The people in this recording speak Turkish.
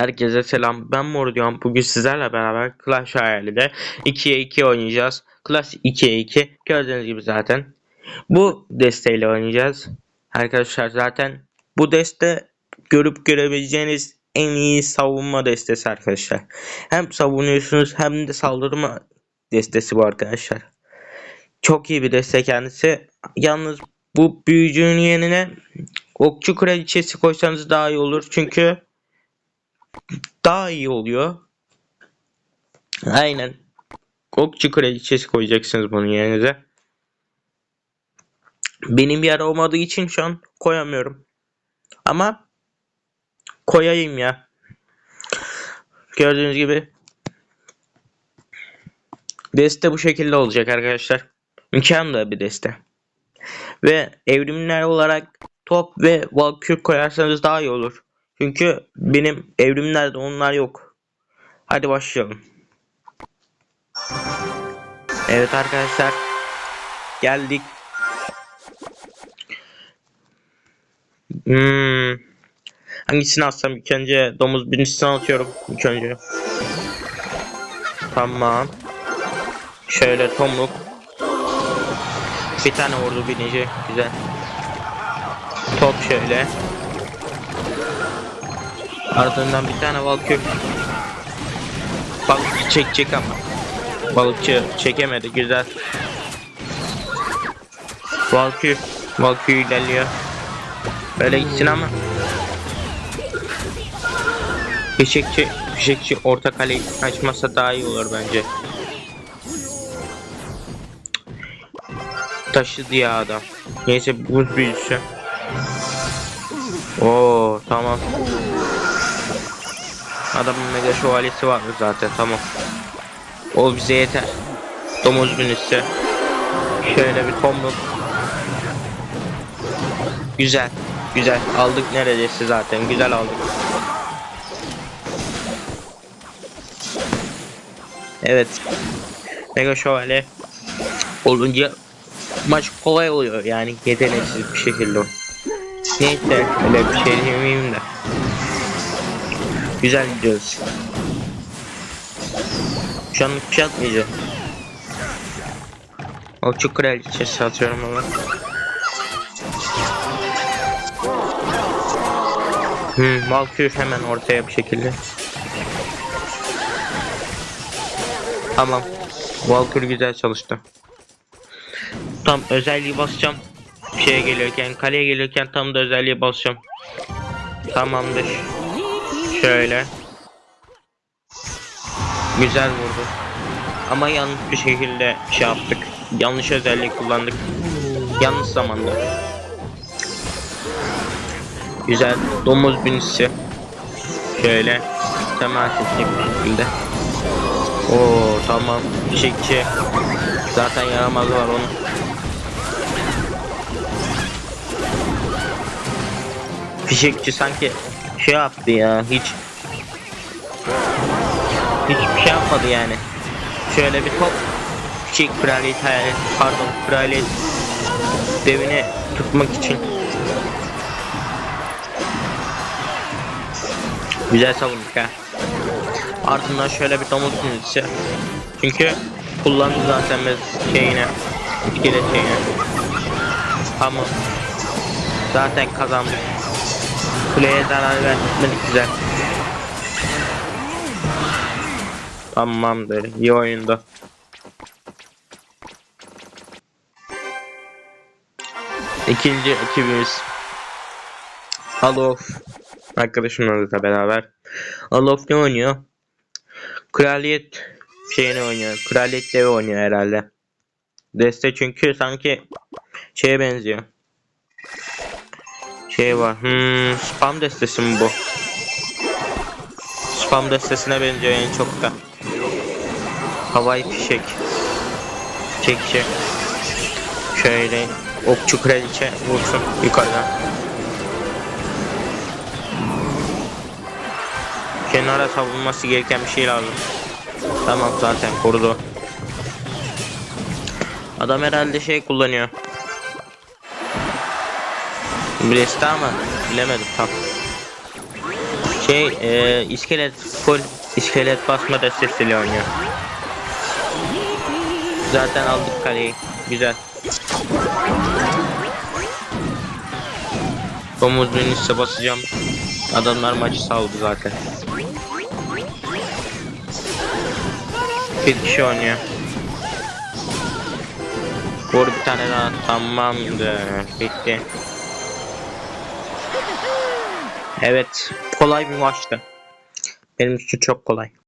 Herkese selam. Ben Mor diyorum. Bugün sizlerle beraber Clash Royale'de 2'ye 2 oynayacağız. Clash 2'ye 2. Gördüğünüz gibi zaten. Bu desteğiyle oynayacağız. Arkadaşlar zaten bu deste görüp görebileceğiniz en iyi savunma destesi arkadaşlar. Hem savunuyorsunuz hem de saldırma destesi bu arkadaşlar. Çok iyi bir deste kendisi. Yalnız bu büyücünün yerine okçu kraliçesi koysanız daha iyi olur. Çünkü daha iyi oluyor. Aynen. Okçu kraliçesi koyacaksınız bunun yerinize. Benim yer olmadığı için şu an koyamıyorum. Ama koyayım ya. Gördüğünüz gibi deste bu şekilde olacak arkadaşlar. Mükemmel bir deste. Ve evrimler olarak top ve valkür koyarsanız daha iyi olur. Çünkü benim evrimlerde onlar yok. Hadi başlayalım. Evet arkadaşlar. Geldik. Hmm. Hangisini alsam ilk önce domuz birincisini atıyorum ilk önce. Tamam. Şöyle tomruk. Bir tane ordu binici. Güzel. Top şöyle. Ardından bir tane valkür. Balıkçı çekecek ama. Balıkçı çekemedi. Güzel. Valkür. Valkür ilerliyor. Böyle gitsin ama. Fişekçi, fişekçi orta kaleyi açmasa daha iyi olur bence. Taşıdı ya adam. Neyse buz büyüsü. Oo tamam. Adamın mega şövalyesi var zaten tamam. O bize yeter. Domuz binisi. Şöyle bir tomruk. Güzel. Güzel. Aldık neredeyse zaten. Güzel aldık. Evet. Mega şövalye olunca maç kolay oluyor yani yeteneksiz bir şekilde. Neyse öyle bir şey demeyeyim de. Güzel gidiyoruz. Şu anlık bir şey atmayacağım. Okçu kraliçesi atıyorum ama. Hmm, Valkyrie hemen ortaya bir şekilde. Tamam. Valkyrie güzel çalıştı. Tam özelliği basacağım. Şeye gelirken, kaleye gelirken tam da özelliği basacağım. Tamamdır. Şöyle. Güzel vurdu. Ama yanlış bir şekilde şey yaptık. Yanlış özellik kullandık. Yanlış zamanda. Güzel. Domuz binisi. Şöyle. Temas edecek bir şekilde. Oo tamam. Fişekçi. Zaten yaramaz var onun. Fişekçi sanki şey yaptı ya hiç hiçbir şey yapmadı yani. Şöyle bir top Fişek kraliyet hayal pardon kraliyet devini tutmak için Güzel savunduk ha. Ardından şöyle bir domuz dinlisi. Çünkü kullandı zaten biz şeyine iskelet şeyine. Tamam. Zaten kazandık. Kuleye zarar vermedik güzel. Tamamdır. İyi oyunda. İkinci ekibimiz Alof arkadaşımla da beraber Alof ne oynuyor? Kraliyet şeyini oynuyor. Kraliyet devi oynuyor herhalde. Deste çünkü sanki şeye benziyor. Şey var. Hmm, spam destesi mi bu? Spam destesine benziyor en çok da. Havai fişek. Çekçi. Şöyle okçu kraliçe vursun yukarıdan. Kenara savunması gereken bir şey lazım. Tamam zaten korudu. Adam herhalde şey kullanıyor. Brest'i ama bilemedim tam. Şey e, iskelet full iskelet basma destesiyle oynuyor. Zaten aldık kaleyi. Güzel. Domuz Venüs'e basacağım. Adamlar maçı saldı zaten. Bir kişi oynuyor. Vur bir tane daha tamamdır. Bitti. Evet. Kolay bir maçtı. Benim için çok kolay.